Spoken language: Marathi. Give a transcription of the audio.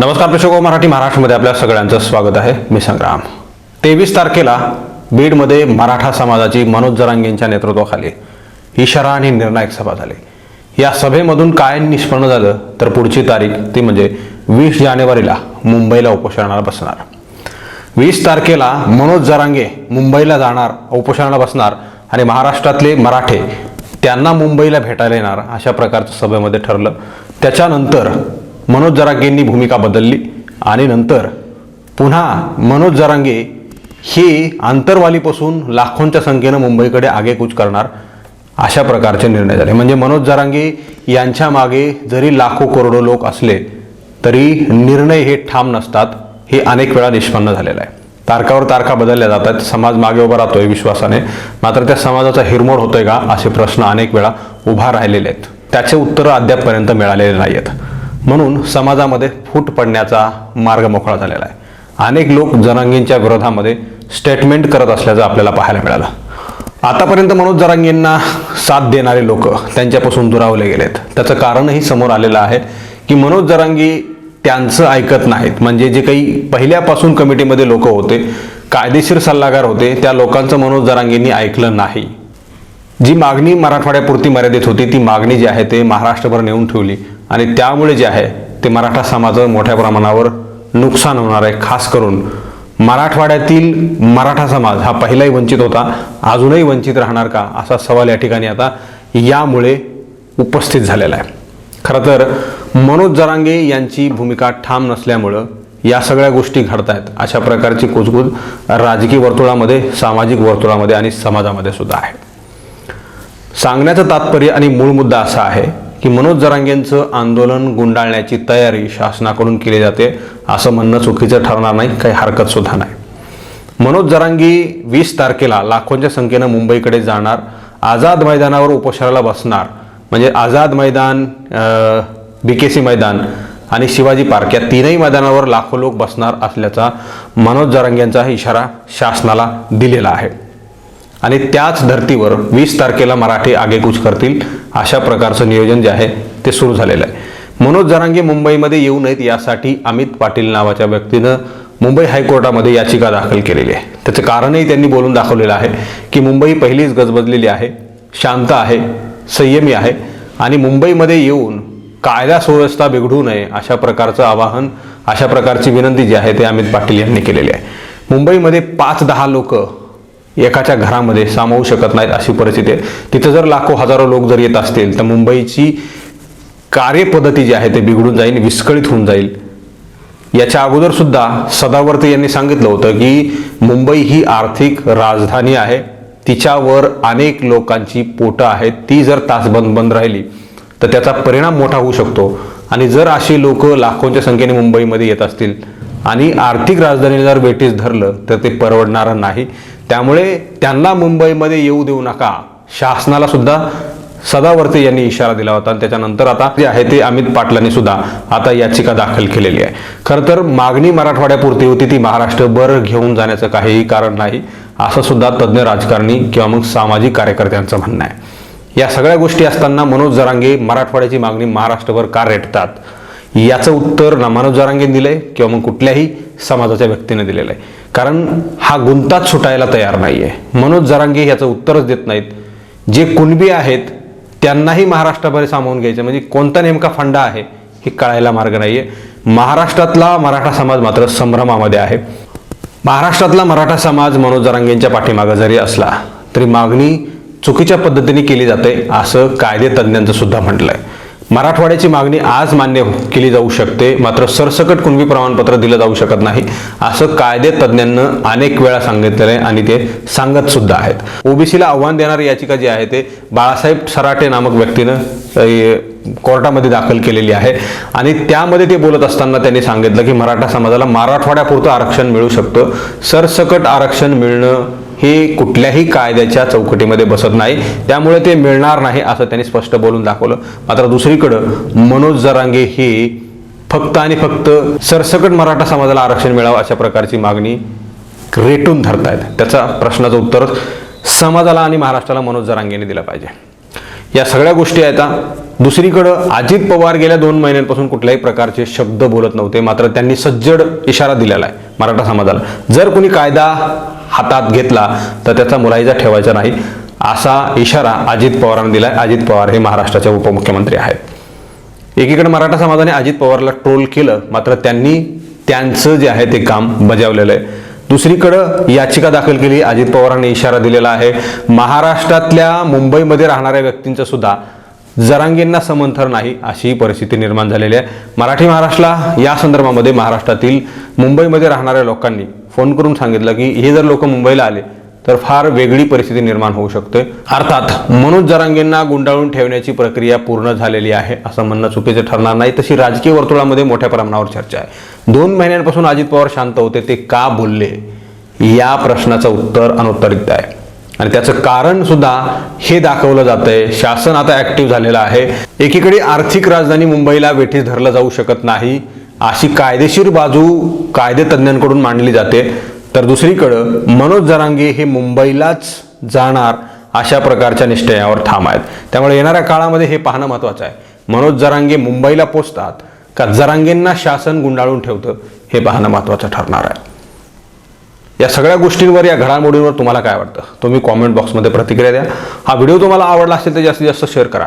नमस्कार प्रेक्षक मराठी महाराष्ट्रामध्ये आपल्या सगळ्यांचं स्वागत आहे. मी संग्राम. तेवीस तारखेला बीडमध्ये मराठा समाजाची मनोज जरांगेंच्या नेतृत्वाखाली इशारा आणि निर्णायक सभा झाली. या सभेमधून काय निष्पन्न झालं तर पुढची तारीख ती म्हणजे वीस जानेवारीला मुंबईला उपोषणाला बसणार. वीस तारखेला मनोज जरांगे मुंबईला जाणार उपोषणाला बसणार आणि महाराष्ट्रातले मराठे त्यांना मुंबईला भेटायला येणार अशा प्रकारचं सभेमध्ये ठरलं. त्याच्यानंतर मनोज जरांगेंनी भूमिका बदलली आणि नंतर पुन्हा मनोज जरांगे हे आंतरवालीपासून लाखोंच्या संख्येनं मुंबईकडे आगेकूच करणार अशा प्रकारचे निर्णय झाले. म्हणजे मनोज जरांगे यांच्या मागे जरी लाखो करोडो लोक असले तरी निर्णय हे ठाम नसतात. हे अनेक वेळा निष्पन्न झालेलं आहे. तारकावर तारखा बदलल्या जातात. समाज मागे उभा राहतोय विश्वासाने. मात्र त्या समाजाचा हिरमोड होतोय का असे प्रश्न अनेक वेळा उभा राहिलेले आहेत. त्याचे उत्तरं अद्यापपर्यंत मिळालेले नाही आहेत म्हणून समाजामध्ये फूट पडण्याचा मार्ग मोकळा झालेला आहे. अनेक लोक जरांगींच्या विरोधामध्ये स्टेटमेंट करत असल्याचं आपल्याला पाहायला मिळालं. आतापर्यंत मनोज जरांगींना साथ देणारे लोक त्यांच्यापासून दुरावले गेलेत. त्याचं कारणही समोर आलेलं आहे की मनोज जरांगी त्यांचं ऐकत नाहीत. म्हणजे जे काही पहिल्यापासून कमिटीमध्ये लोक होते कायदेशीर सल्लागार होते त्या लोकांचं मनोज जरांगींनी ऐकलं नाही. जी मागणी मराठवाड्यापुरती मर्यादित होती ती मागणी जी आहे ते महाराष्ट्रभर नेऊन ठेवली. आणि त्यामुळे जे आहे ते मराठा समाजाचं मोठ्या प्रमाणावर नुकसान होणार आहे खास करून मराठवाड्यातील मराठा समाज हा पहिलाही वंचित होता अजूनही वंचित राहणार का असा सवाल या ठिकाणी आता यामुळे उपस्थित झालेला आहे. खरं तर मनोज जरांगे यांची भूमिका ठाम नसल्यामुळं या सगळ्या गोष्टी घडत आहेत अशा प्रकारची कुजबूज राजकीय वर्तुळामध्ये सामाजिक वर्तुळामध्ये आणि समाजामध्ये सुद्धा आहे. सांगण्याचं तात्पर्य आणि मूळ मुद्दा असा आहे की मनोज जरांगेंचं आंदोलन गुंडाळण्याची तयारी शासनाकडून केली जाते असं म्हणणं चुकीचं ठरणार नाही काही हरकत सुद्धा नाही. मनोज जरांगी वीस तारखेला लाखोंच्या संख्येनं मुंबईकडे जाणार आझाद मैदानावर उपोषणाला बसणार म्हणजे आझाद मैदान बी के सी मैदान आणि शिवाजी पार्क या तीनही मैदानावर लाखो लोक बसणार असल्याचा मनोज जरांगेंचा इशारा शासनाला दिलेला आहे. आणि त्याच धर्तीवर वीस तारखेला मराठी आगेकूच करतील अशा प्रकारचं नियोजन जे आहे ते सुरू झालेलं आहे. मनोज जरांगे मुंबईमध्ये येऊ नयेत यासाठी अमित पाटील नावाच्या व्यक्तीनं मुंबई हायकोर्टामध्ये याचिका दाखल केलेली आहे. त्याचं कारणही त्यांनी बोलून दाखवलेलं आहे की मुंबई पहिलीच गजबजलेली आहे शांत आहे संयमी आहे आणि मुंबईमध्ये येऊन कायदा सुव्यवस्था बिघडू नये अशा प्रकारचं आवाहन अशा प्रकारची विनंती जी आहे ते अमित पाटील यांनी केलेली आहे. मुंबईमध्ये पाच दहा लोक एकाच्या घरामध्ये सामावू शकत नाहीत अशी परिस्थिती आहे. तिथं जर लाखो हजारो लोक जर येत असतील तर मुंबईची कार्यपद्धती जी आहे ते बिघडून जाईल विस्कळीत होऊन जाईल. याच्या अगोदर सुद्धा सदावर्ते यांनी सांगितलं होतं की मुंबई ही आर्थिक राजधानी आहे. तिच्यावर अनेक लोकांची पोटं आहेत. ती जर तासबंद बंद राहिली तर त्याचा परिणाम मोठा होऊ शकतो. आणि जर अशी लोक लाखोंच्या संख्येने मुंबईमध्ये येत असतील आणि आर्थिक राजधानीला जर बेटीस धरलं तर ते परवडणारं नाही. त्यामुळे त्यांना मुंबईमध्ये येऊ देऊ नका. शासनाला सुद्धा सदावर्ते यांनी इशारा दिला होता. आणि त्याच्यानंतर आता जे आहे ते अमित पाटलांनी सुद्धा आता याचिका दाखल केलेली आहे. खरं तर मागणी मराठवाड्यापुरती होती ती महाराष्ट्रभर घेऊन जाण्याचं काहीही कारण नाही असं सुद्धा तज्ज्ञ राजकारणी किंवा मग सामाजिक कार्यकर्त्यांचं म्हणणं आहे. या सगळ्या गोष्टी असताना मनोज जरांगे मराठवाड्याची मागणी महाराष्ट्रभर का रेटतात? याचं उत्तर ना मनोज दिलं दिलंय किंवा मग कुठल्याही समाजाच्या व्यक्तीने दिलेलं आहे कारण हा गुंताच सुटायला तयार नाही आहे मनोज जरांगे याचं उत्तरच देत नाहीत. जे कुणबी आहेत त्यांनाही महाराष्ट्राभर सामावून घ्यायचं. म्हणजे कोणता नेमका फंडा आहे हे कळायला मार्ग नाही आहे महाराष्ट्रातला मराठा समाज मात्र संभ्रमामध्ये आहे. महाराष्ट्रातला मराठा समाज मनोज जरांगेंच्या पाठीमागं जरी असला तरी मागणी चुकीच्या पद्धतीने केली जाते असं कायदे तज्ज्ञांचं सुद्धा म्हटलंय. मराठवाड्याची मागणी आज मान्य केली जाऊ शकते. मात्र सरसकट कुणबी प्रमाणपत्र दिलं जाऊ शकत नाही. असं कायदे तज्ज्ञांना अनेक वेळा सांगितलेलं आहे आणि ते सांगत सुद्धा आहेत. ओबीसीला आव्हान देणारी याचिका जी आहे ते बाळासाहेब सराटे नामक व्यक्तीनं कोर्टामध्ये दाखल केलेली आहे. आणि त्यामध्ये ते बोलत असताना त्यांनी सांगितलं की मराठा समाजाला मराठवाड्यापुरतं आरक्षण मिळू शकतं. सरसकट आरक्षण मिळणं हे कुठल्याही कायद्याच्या चौकटीमध्ये बसत नाही. त्यामुळे ते मिळणार नाही असं त्यांनी स्पष्ट बोलून दाखवलं. मात्र दुसरीकडं मनोज जरांगे ही फक्त आणि फक्त सरसकट मराठा समाजाला आरक्षण मिळावं अशा प्रकारची मागणी रेटून धरतायत. त्याचा प्रश्नाचं उत्तर समाजाला आणि महाराष्ट्राला मनोज जरांगेने दिलं पाहिजे. या सगळ्या गोष्टी आहेत दुसरीकडं अजित पवार गेल्या दोन महिन्यांपासून कुठल्याही प्रकारचे शब्द बोलत नव्हते मात्र त्यांनी सज्जड इशारा दिलेला आहे मराठा समाजाला. जर कोणी कायदा हातात घेतला तर त्याचा मुलायजा ठेवायचा नाही असा इशारा अजित पवारांनी दिलाय. अजित पवार हे महाराष्ट्राचे उपमुख्यमंत्री आहेत. एकीकडे मराठा समाजाने अजित पवारला ट्रोल केलं मात्र त्यांनी त्यांचं जे आहे ते काम बजावलेलं आहे. दुसरीकडं याचिका दाखल केली अजित पवारांनी इशारा दिलेला आहे. महाराष्ट्रातल्या मुंबईमध्ये राहणाऱ्या व्यक्तींचं सुद्धा जरांगींना समंथर नाही अशी परिस्थिती निर्माण झालेली आहे. मराठी महाराष्ट्राला या संदर्भामध्ये महाराष्ट्रातील मुंबईमध्ये राहणाऱ्या लोकांनी फोन करून सांगितलं की हे जर लोक मुंबईला आले तर फार वेगळी परिस्थिती निर्माण होऊ शकते. अर्थात मनोज जरांगेंना गुंडाळून ठेवण्याची प्रक्रिया पूर्ण झालेली आहे असं म्हणणं चुकीचं ठरणार नाही. तशी राजकीय वर्तुळामध्ये मोठ्या प्रमाणावर चर्चा आहे. दोन महिन्यांपासून अजित पवार शांत होते ते का बोलले? या प्रश्नाचं उत्तर अनुत्तरित आहे. आणि त्याचं कारण सुद्धा हे दाखवलं जातंय. शासन आता ऍक्टिव्ह झालेलं आहे. एकीकडे आर्थिक राजधानी मुंबईला वेठीस धरलं जाऊ शकत नाही अशी कायदेशीर बाजू कायदे तज्ज्ञांकडून मांडली जाते. तर दुसरीकडं मनोज जरांगे हे मुंबईलाच जाणार अशा प्रकारच्या निश्चयावर ठाम आहेत. त्यामुळे येणाऱ्या काळामध्ये हे पाहणं महत्त्वाचं आहे. मनोज जरांगे मुंबईला पोचतात का जरांगेंना शासन गुंडाळून ठेवतं हे पाहणं महत्त्वाचं ठरणार आहे. या सगळ्या गोष्टींवर या घडामोडींवर तुम्हाला काय वाटतं? तुम्ही कॉमेंट बॉक्समध्ये प्रतिक्रिया द्या. हा व्हिडिओ तुम्हाला आवडला असेल तर जास्तीत जास्त शेअर करा.